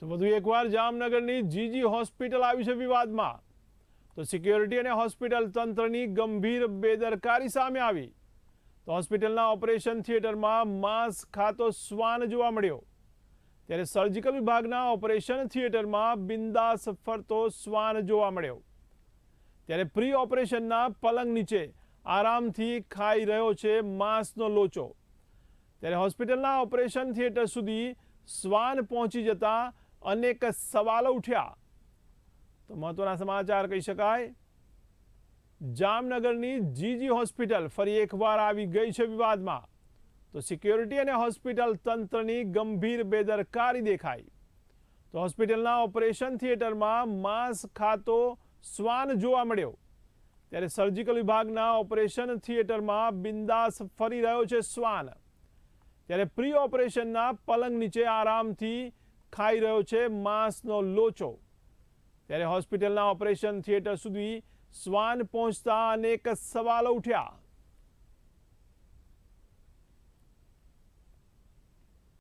તો વધુ એકવાર જામનગરની જીજી હોસ્પિટલ આવી છે વિવાદમાં. તો સિક્યોરિટી અને હોસ્પિટલ તંત્રની ગંભીર બેદરકારી સામે આવી. તો હોસ્પિટલના ઓપરેશન થિયેટરમાં માંસ ખાતો શ્વાન જોવા મળ્યો. ત્યારે સર્જિકલ વિભાગના ઓપરેશન થિયેટરમાં બિંદાસ ફરતો શ્વાન જોવા મળ્યો. ત્યારે પ્રી ઓપરેશનના પલંગ નીચે આરામથી ખાઈ રહ્યો છે માંસનો લોચો. ત્યારે હોસ્પિટલના ઓપરેશન થિયેટર સુધી શ્વાન પહોંચી જતા અનેક સવાલો ઉઠ્યા. તો મહત્વના સમાચાર કહી શકાય. જામનગરની જીજી હોસ્પિટલ ફરી એકવાર આવી ગઈ છે વિવાદમાં. તો સિક્યોરિટી અને હોસ્પિટલ તંત્રની ગંભીર બેદરકારી દેખાઈ. તો હોસ્પિટલના ઓપરેશન થિયેટરમાં માંસ ખાતો શ્વાન જોવા મળ્યો. ત્યારે સર્જિકલ વિભાગના ઓપરેશન થિયેટરમાં બિંદાસ ફરી રહ્યો છે શ્વાન. ત્યારે પ્રી ઓપરેશનના પલંગ નીચે આરામથી ખાઈ રહ્યો છે માંસનો લોચો. ત્યારે હોસ્પિટલના ઓપરેશન થિયેટર સુધી શ્વાન પહોંચતા અનેક સવાલો ઉઠ્યા.